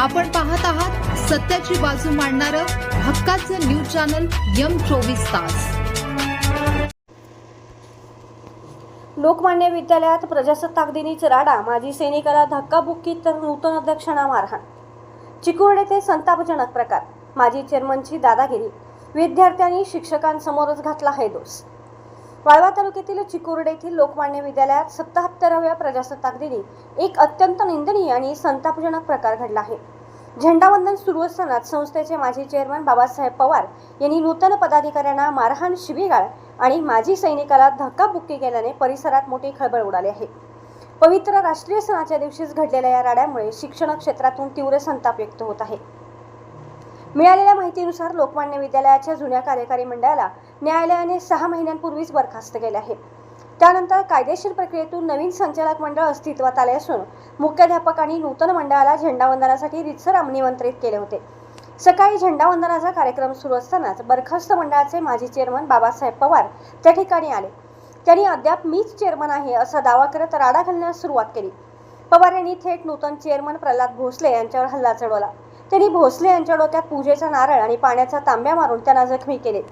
आपण पाहत आहात सत्याची बाजू मांडणारं हक्काचं न्यूज चॅनल यम चोवीस तास. लोकमान्य विद्यालयात प्रजासत्ताक दिनीच राडा माजी सैनिकाला धक्काबुक्की तर नूतन अध्यक्षांना मारहाण चिकुर्डे ते संतापजनक प्रकार. माजी चेअरमनची दादागिरी. विद्यार्थ्यांनी शिक्षकांसमोरच घातला हैदोस. दोष वाळवा तालुक्यातील चिकुर्डे येथील लोकमान्य विद्यालयात सत्ताहत्तराव्या प्रजासत्ताक दिनी एक अत्यंत निंदनीय आणि संतापजनक प्रकार घडला आहे. झेंडावंदन सुरू असतानाच संस्थेचे माजी चेअरमन बाबासाहेब पवार यांनी नूतन पदाधिकाऱ्यांना मारहाण शिबिगाळ आणि माजी सैनिकाला धक्काबुक्की केल्याने परिसरात मोठी खळबळ उडाली आहे. पवित्र राष्ट्रीय सणाच्या दिवशीच घडलेल्या या राड्यामुळे शिक्षण क्षेत्रातून तीव्र संताप व्यक्त होत आहे. मिळालेल्या माहितीनुसार लोकमान्य विद्यालयाच्या जुन्या कार्यकारी मंडळाला न्यायालयाने सहा महिन्यांपूर्वीच बरखास्त केले आहे. त्यानंतर कायदेशीर प्रक्रियेतून नवीन संचालक मंडळ अस्तित्वात आले असून मुख्याध्यापकांनी नूतन मंडळाला झेंडावंदनासाठी रितसर आमनिमंत्रित केले होते. सकाळी झेंडावंदनाचा कार्यक्रम सुरू असतानाच बरखास्त मंडळाचे माजी चेअरमन बाबासाहेब पवार त्या ठिकाणी आले. त्यांनी अद्याप मीच चेअरमन आहे असा दावा करत राडा घालण्यास सुरुवात केली. पवार यांनी थेट नूतन चेअरमन प्रल्हाद भोसले यांच्यावर हल्ला चढवला. त्यांनी भोसले यांच्या डोक्यात पूजेचा नारळ आणि पाण्याचा तांब्या मारून त्यांना जखमी केले.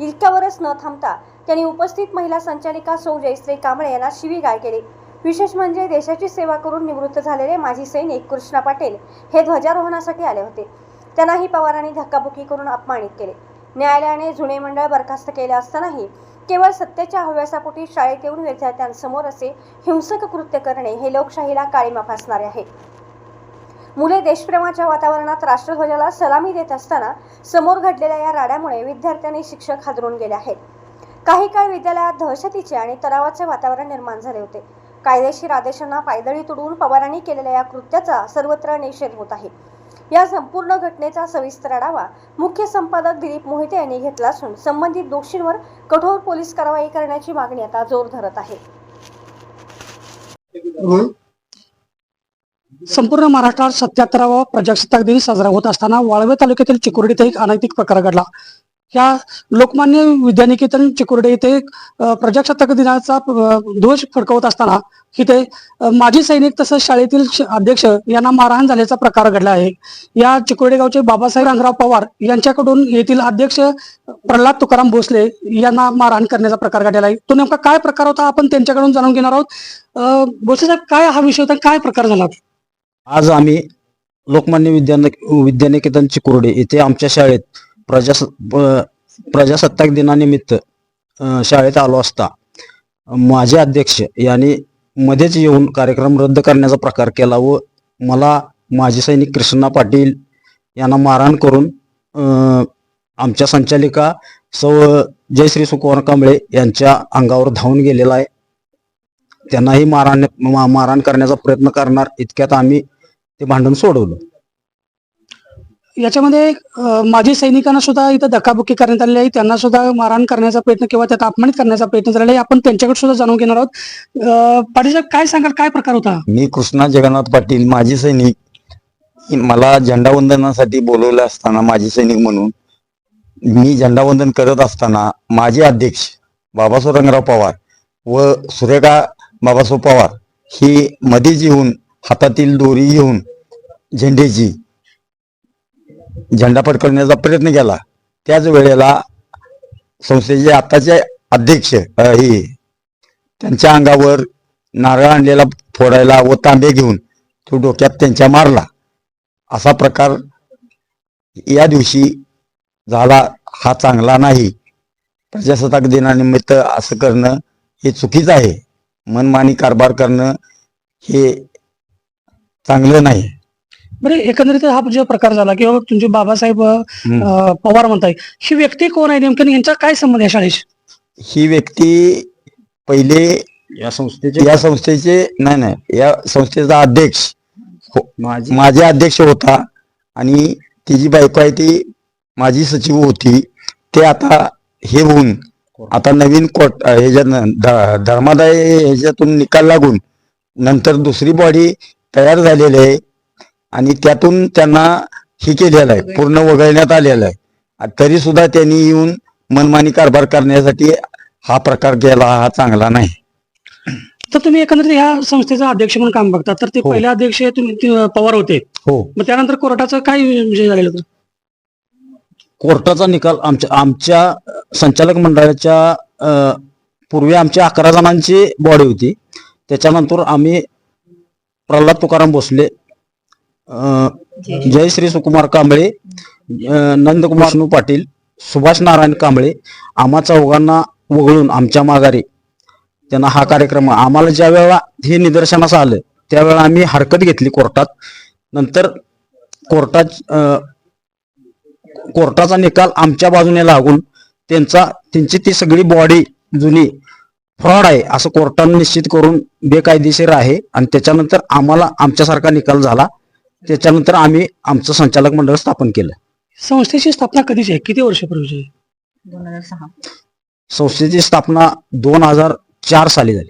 इतक्यावरच न थांबता त्यांनी उपस्थित महिला संचालिका सौ जयश्री कांबळे यांना शिवीगाळ केली. विशेष म्हणजे देशाची सेवा करून निवृत्त झालेले माजी सैनिक कृष्णा पाटील हे ध्वजारोहणासाठी आले होते. त्यांनाही पवारांनी धक्काबुक्की करून अपमानित केले. न्यायालयाने जुने मंडळ बरखास्त केले असतानाही केवळ सत्तेच्या हव्यासापोटी शाळेत येऊन विद्यार्थ्यांसमोर असे हिंसक कृत्य करणे हे लोकशाहीला काळीमा फासणारे आहे. मुले देशप्रेमाच्या वातावरणात राष्ट्रध्वजाला सलामी देत असताना समोर घडलेल्या या राड्यामुळे विद्यार्थ्यांनी शिक्षक हादरून गेले आहेत. काही काळ विद्यालयात दहशतीचे आणि तणावाचे वातावरण निर्माण झाले होते. कायदेशीर आदेशांना पायदळी तुडवून पवारांनी केलेल्या या कृत्याचा सर्वत्र निषेध होत आहे. या संपूर्ण घटनेचा सविस्तर आढावा मुख्य संपादक दिलीप मोहिते यांनी घेतला असून संबंधित दोषींवर कठोर पोलीस कारवाई करण्याची मागणी आता जोर धरत आहे. संपूर्ण महाराष्ट्रात सत्याहत्तरावा प्रजासत्ताक दिन साजरा होत असताना वाळवे तालुक्यातील चिकुर्डी इथे एक अनैतिक प्रकार घडला. या लोकमान्य विद्यानिकेतन चिकुर्डे इथे प्रजासत्ताक दिनाचा ध्वज फडकवत असताना इथे माजी सैनिक तसंच शाळेतील अध्यक्ष यांना मारहाण झाल्याचा प्रकार घडला आहे. या चिकुर्डे गावचे बाबासाहेब रंगराव पवार यांच्याकडून येथील अध्यक्ष प्रल्हाद तुकाराम भोसले यांना मारहाण करण्याचा प्रकार घडलेला आहे. तो नेमका काय प्रकार होता? आपण त्यांच्याकडून जाणून घेणार आहोत. भोसले साहेब काय हा विषय होता? काय प्रकार झाला? आज आम्ही लोकमान्य विद्यान विद्यानिकेतन चिकुर्डे येथे आमच्या शाळेत प्रजास प्रजासत्ताक दिनानिमित्त शाळेत आलो असता. माझे अध्यक्ष यांनी मध्येच येऊन कार्यक्रम रद्द करण्याचा प्रकार केला व मला माजी सैनिक कृष्णा पाटील यांना मारहाण करून आमच्या संचालिका सौ जयश्री सुकुमार कांबळे यांच्या अंगावर धावून गेलेला आहे. त्यांनाही मारहाण मा- मारहाण करण्याचा प्रयत्न करणार. इतक्यात आम्ही ते भांडण सोडवलं. याच्यामध्ये माजी सैनिकांना सुद्धा इथं धक्काबुक्की करण्यात आलेली आहे. त्यांना सुद्धा मारहाण करण्याचा प्रयत्न किंवा त्यात अपमानित करण्याचा प्रयत्न झालेला आहे. आपण त्यांच्याकडे सुद्धा जाणून घेणार आहोत. अ, काय सांगाल? काय प्रकार होता? मी कृष्णा जगन्नाथ पाटील माजी सैनिक. मला झेंडावंदनासाठी बोलवलं असताना माजी सैनिक म्हणून मी झेंडावंदन करत असताना माझे अध्यक्ष बाबासाहेब रंगराव पवार व सुरेखा बाबासाहेब पवार ही मध्येच येऊन हातातील दोरी घेऊन झेंडेची झेंडा फडकवण्याचा प्रयत्न केला. त्याच वेळेला संस्थेचे आताचे अध्यक्ष हे त्यांच्या अंगावर नारळ आणलेला फोडायला व तांबे घेऊन तो डोक्यात त्यांच्या मारला. असा प्रकार या दिवशी झाला. हा चांगला नाही. प्रजासत्ताक दिनानिमित्त असं करणं हे चुकीचं आहे. मनमानी कारभार करणं हे चांगलं नाही. बरे एकंदरीत हा जो प्रकार झाला किंवा तुमचे बाबासाहेब अ. पवार म्हणताय ही व्यक्ती कोण आहे नेमकं आणि यांचा काय संबंध आहे शाळेशी? ही व्यक्ती पहिले या संस्थेचे या संस्थेचे नाही नाही या संस्थेचा अध्यक्ष हो- माझे? अध्यक्ष होता आणि तिची बायको आहे ती माझी सचिव होती. ते आता हे होऊन आता नवीन कोर्ट ह्याच्यात धर्मादाय ह्याच्यातून निकाल लागून नंतर दुसरी बॉडी तयार झालेली आहे. आणि त्यातून त्यांना हे केलेलं आहे. पूर्ण वगळण्यात आलेलं आहे. तरी सुद्धा त्यांनी येऊन मनमानी कारभार करण्यासाठी हा प्रकार केला हा चांगला नाही. तर तुम्ही एकंदरीत ह्या संस्थेचा अध्यक्ष म्हणून काम बघता. तर ते हो. पहिले अध्यक्ष तुम्ही ते पवार होते. हो. मग त्यानंतर कोर्टाचं काय विषय झालेलं होतं? कोर्टाचा निकाल आमच्या आमच्या संचालक मंडळाच्या अ, पूर्वी आमच्या अकरा जणांची बॉडी होती. त्याच्यानंतर आम्ही प्रल्हाद तुकाराम भोसले जयश्री जय श्री सुकुमार कांबळे नंदकुमार नू पाटील सुभाष नारायण कांबळे आम्हा चौघांना वगळून आमच्या माघारी त्यांना हा कार्यक्रम आम्हाला ज्या वेळेला हे निदर्शनास आलं त्यावेळेला आम्ही हरकत घेतली कोर्टात. नंतर कोर्टात कोर्टाचा निकाल आमच्या बाजूने लागून त्यांचा त्यांची ती सगळी बॉडी जुनी फ्रॉड आहे असं कोर्टाने निश्चित करून बेकायदेशीर आहे. आणि त्याच्यानंतर आम्हाला आमच्यासारखा निकाल झाला. त्याच्यानंतर आम्ही आमचं संचालक मंडळ स्थापन केलं. संस्थेची स्थापना कधीची आहे? किती वर्षापूर्वीची आहे? दोन हजार सहा. संस्थेची स्थापना दोन हजार चार साली झाली.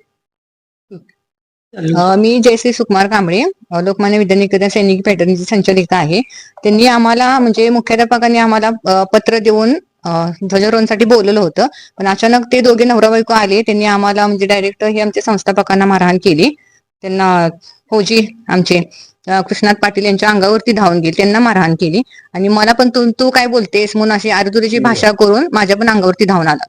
अ, मी जयश्री सुकुमार कांबळे अ, लोकमान्य विद्यानिकेतन सैनिक पॅटर्नची संचालिका आहे. त्यांनी आम्हाला म्हणजे मुख्याध्यापकांनी आम्हाला अ, पत्र देऊन ध्वजारोहणसाठी बोलवलं होतं. पण अचानक ते दोघे नवरा बायको आले. त्यांनी आम्हाला म्हणजे डायरेक्ट हे आमच्या संस्थापकांना मारहाण केली. त्यांना फौजी आमचे कृष्णात पाटील यांच्या अंगावरती धावून गेले. त्यांना मारहाण केली. आणि मला पण तू तू काय बोलतेस म्हणून अशी आरतुरीची भाषा करून माझ्या पण अंगावरती धावून आला.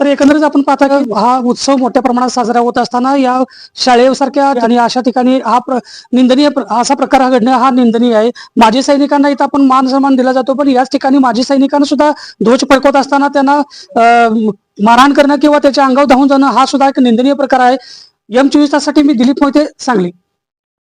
तर एकंदरीत आपण पाहता की हा उत्सव मोठ्या प्रमाणात साजरा होत असताना या शाळेसारख्या आणि अशा ठिकाणी हा निंदनीय असा प्रकार घडणं हा निंदनीय आहे. माजी सैनिकांना इथं आपण मान सन्मान दिला जातो पण याच ठिकाणी माजी सैनिकांना सुद्धा ध्वज फडकवत असताना त्यांना मारहाण करणं किंवा त्याच्या अंगावर धावून जाणं हा सुद्धा एक निंदनीय प्रकार आहे. एम चोवीस ताससाठी मी दिलीप मोहिते सांगली.